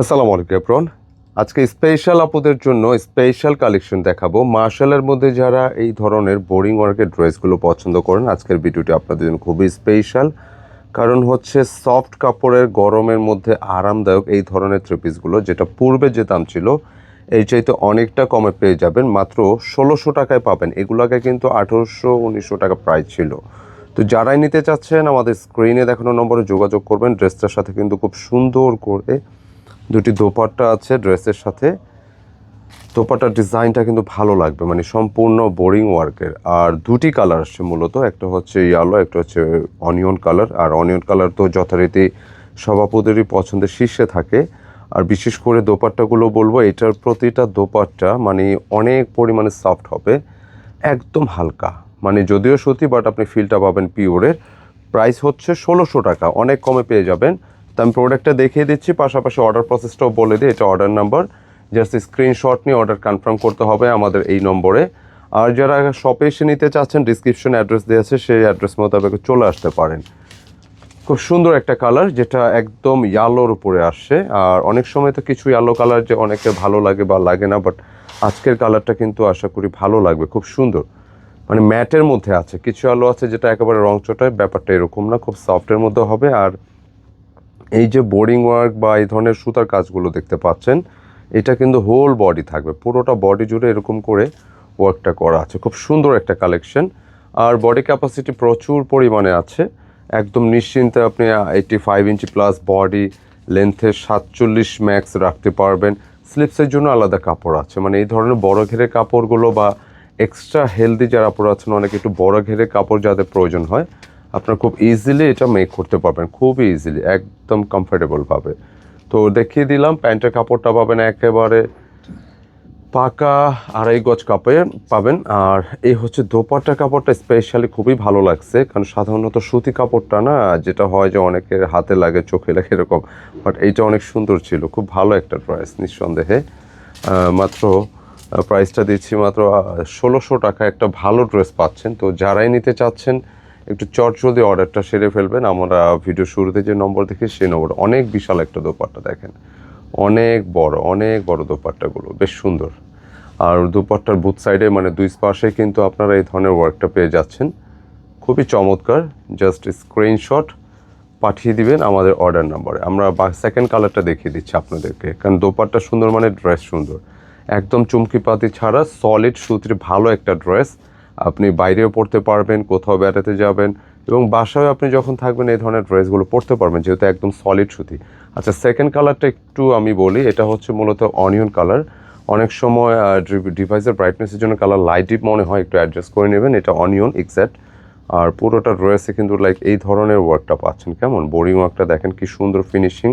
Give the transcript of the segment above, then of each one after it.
আসসালামু আলাইকুম এপ্রন আজকে স্পেশাল আপুদের জন্য স্পেশাল কালেকশন দেখাবো। মার্শালের মধ্যে যারা এই ধরনের বোরিং ওয়ার্কের ড্রেসগুলো পছন্দ করেন, আজকের ভিডিওটি আপনাদের জন্য খুবই স্পেশাল কারণ হচ্ছে সফট কাপড়ের গরমের মধ্যে আরামদায়ক এই ধরনের থ্রি পিসগুলো যেটা পূর্বে যে দাম ছিল এই চাইতে অনেকটা কমে পেয়ে যাবেন। মাত্র ষোলোশো টাকায় পাবেন। এগুলোকে কিন্তু আঠেরোশো, উনিশশো টাকা প্রাইস ছিল। তো যারাই নিতে চাচ্ছেন, আমাদের স্ক্রিনে দেখানো নম্বরে যোগাযোগ করবেন। ড্রেসটার সাথে কিন্তু খুব সুন্দর করে দুটি দোপাট্টা আছে ড্রেসের সাথে। দোপাট্টার ডিজাইনটা কিন্তু ভালো লাগবে মানে সম্পূর্ণ বোরিং ওয়ার্কের। আর দুটি কালার আসছে মূলত, একটা হচ্ছে ইয়ালো একটা হচ্ছে অনিয়ন কালার আর অনিয়ন কালার তো যথারীতি সভাপতিরই পছন্দের শীর্ষে থাকে। আর বিশেষ করে দোপাট্টাগুলো বলব, এটার প্রতিটা দোপাট্টা মানে অনেক পরিমাণে সফট হবে, একদম হালকা। মানে যদিও সত্যি বাট আপনি ফিলটা পাবেন পিওরের প্রাইস হচ্ছে ষোলোশো টাকা, অনেক কমে পেয়ে যাবেন। তো আমি প্রোডাক্টটা দেখিয়ে দিচ্ছি, পাশাপাশি অর্ডার প্রসেসটাও বলে দিই, এটা অর্ডার নাম্বার জাস্ট স্ক্রিনশট নিয়ে অর্ডার কনফার্ম করতে হবে আমাদের এই নম্বরে। আর যারা শপে এসে নিতে চাচ্ছেন ডিসক্রিপশন অ্যাড্রেস দেওয়া আছে, সেই অ্যাড্রেস মোতাবেক চলে আসতে পারেন। খুব সুন্দর একটা কালার যেটা একদম ইয়ালোর উপরে আসছে। আর অনেক সময় তো কিছু ইয়ালো কালার যে অনেকে ভালো লাগে বা লাগে না বাট আজকের কালারটা কিন্তু আশা করি ভালো লাগবে, খুব সুন্দর। মানে ম্যাটের মধ্যে আছে। কিছু আলো আছে যেটা একেবারে রং চটায়, ব্যাপারটা এরকম না, খুব সফটের মধ্যে হবে। আর এই যে বোরিং ওয়ার্ক বা এই ধরনের সুতার কাজগুলো দেখতে পাচ্ছেন, এটা কিন্তু হোল বডি থাকবে। পুরোটা বডি জুড়ে এরকম করে ওয়ার্কটা করা আছে। খুব সুন্দর একটা কালেকশন আর বডি ক্যাপাসিটি প্রচুর পরিমাণে আছে। একদম নিশ্চিন্তে আপনি eighty five inch plus body লেন্থে সাতচল্লিশ ম্যাক্স রাখতে পারবেন। স্লিপসের জন্য আলাদা কাপড় আছে। মানে এই ধরনের বড় ঘেরে কাপড়গুলো বা এক্সট্রা হেলদি যারা পরে আছেন অনেক একটু বড় ঘেরে কাপড় যাদের প্রয়োজন হয় আপনার খুব ইজিলি এটা মেক করতে পারবেন খুবই ইজিলি একদম কমফোর্টেবল পাবে তো দেখিয়ে দিলাম, প্যান্টের কাপড়টা পাবেন একেবারে পাকা আড়াই গজ কাপড়ে পাবেন। আর এই হচ্ছে দোপাট্টা কাপড়টা স্পেশালি খুবই ভালো লাগছে, কারণ সাধারণত সুতি কাপড়টা না, যেটা হয় যে অনেকের হাতে লাগে, চোখে লাগে এরকম বাট এইটা অনেক সুন্দর ছিল, খুব ভালো একটা ড্রেস নিঃসন্দেহে। মাত্র প্রাইসটা দিচ্ছি মাত্র ষোলোশো টাকা একটা ভালো ড্রেস পাচ্ছেন। তো যারাই নিতে চাচ্ছেন একটু চট জলদি অর্ডারটা সেরে ফেলবেন। আমরা ভিডিও শুরুতে যে নম্বর দেখি, সেই নম্বর অনেক বিশাল একটা দোপাট্টা দেখেন। অনেক বড় অনেক বড় দোপাট্টাগুলো, বেশ সুন্দর। আর দোপাট্টার বুথ সাইডে মানে দুই পাশে কিন্তু আপনারা এই ধরনের ওয়ার্কটা পেয়ে যাচ্ছেন। খুবই চমৎকার জাস্ট স্ক্রিনশট পাঠিয়ে দিবেন আমাদের অর্ডার নাম্বারে আমরা সেকেন্ড কালারটা দেখিয়ে দিচ্ছি আপনাদেরকে, কারণ দোপাট্টা সুন্দর মানে ড্রেস সুন্দর। একদম চুমকি পাতি ছাড়া সলিড সুতির ভালো একটা ড্রেস আপনি বাইরেও পড়তে পারবেন, কোথাও বেড়াতে যাবেন এবং বাসায় আপনি যখন থাকবেন এই ধরনের ড্রেসগুলো পরতে পারবেন, যেহেতু একদম সলিড সুতি। আচ্ছা সেকেন্ড কালারটা একটু আমি বলি, এটা হচ্ছে মূলত অনিয়ন কালার অনেক সময় ডিভাইসের ব্রাইটনেসের জন্য কালার লাইট ডিপ মনে হয়, একটু অ্যাডজাস্ট করে নেবেন, এটা অনিয়ন এক্স্যাক্ট আর পুরোটা ড্রেসে কিন্তু লাইক এই ধরনের ওয়ার্কটা পাচ্ছেন, কেমন? বোরিং ওয়ার্কটা দেখেন, কি সুন্দর ফিনিশিং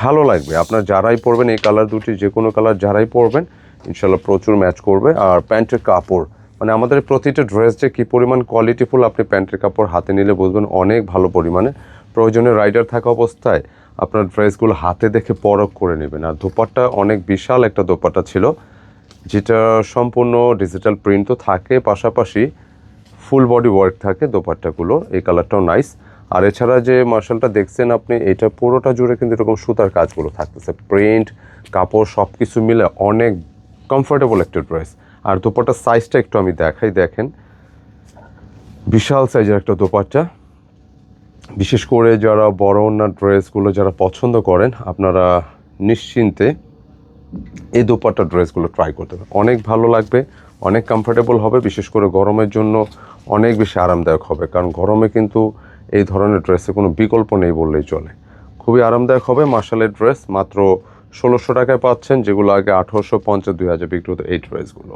ভালো লাগবে, আপনার যারাই পরবেন এই কালার দুটি, যে কোনো কালার যারাই পরবেন, ইনশাল্লাহ প্রচুর ম্যাচ করবে। আর প্যান্টের কাপড় মানে আমাদের প্রতিটা ড্রেস যে কী পরিমাণ কোয়ালিটিফুল আপনি প্যান্টের কাপড় হাতে নিলে বুঝবেন অনেক ভালো পরিমাণে। প্রয়োজনে রাইডার থাকা অবস্থায় আপনার ড্রেসগুলো হাতে দেখে পরখ করে নেবেন। আর দোপাট্টা অনেক বিশাল একটা দোপাট্টা ছিল, যেটা সম্পূর্ণ ডিজিটাল প্রিন্টও থাকে, পাশাপাশি ফুল বডি ওয়ার্ক থাকে দোপাট্টাগুলো, এই কালারটাও নাইস আর এছাড়া যে মার্শালটা দেখছেন আপনি, এটা পুরোটা জুড়ে কিন্তু এরকম সুতার কাজগুলো থাকতেছে। প্রিন্ট কাপড় সব কিছু মিলে অনেক কমফোর্টেবল একটা ড্রেস আর দোপাট্টার সাইজটা একটু আমি দেখাই, দেখেন। বিশাল সাইজের একটা দোপাট্টা। বিশেষ করে যারা বড় ওনার ড্রেসগুলো যারা পছন্দ করেন, আপনারা নিশ্চিন্তে এই দোপাট্টা ড্রেসগুলো ট্রাই করতে হবে অনেক ভালো লাগবে, অনেক কমফোর্টেবল হবে, বিশেষ করে গরমের জন্য অনেক বেশি আরামদায়ক হবে। কারণ গরমে কিন্তু এই ধরনের ড্রেসে কোনো বিকল্প নেই বললেই চলে। খুবই আরামদায়ক হবে মার্শালের ড্রেস মাত্র ষোলোশো টাকায় পাচ্ছেন, যেগুলো আগে আঠারোশো পঞ্চাশ দুই হাজার বিক্রি হতো এই ড্রেসগুলো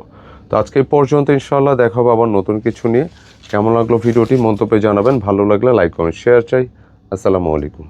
তো আজকে পর্যন্ত ইনশাল্লাহ দেখাবো আবার নতুন কিছু নিয়ে। কেমন লাগল ভিডিওটি মন্তব্যে জানাবেন। ভালো লাগলে লাইক কমেন্ট শেয়ার চাই। আসসালামু আলাইকুম।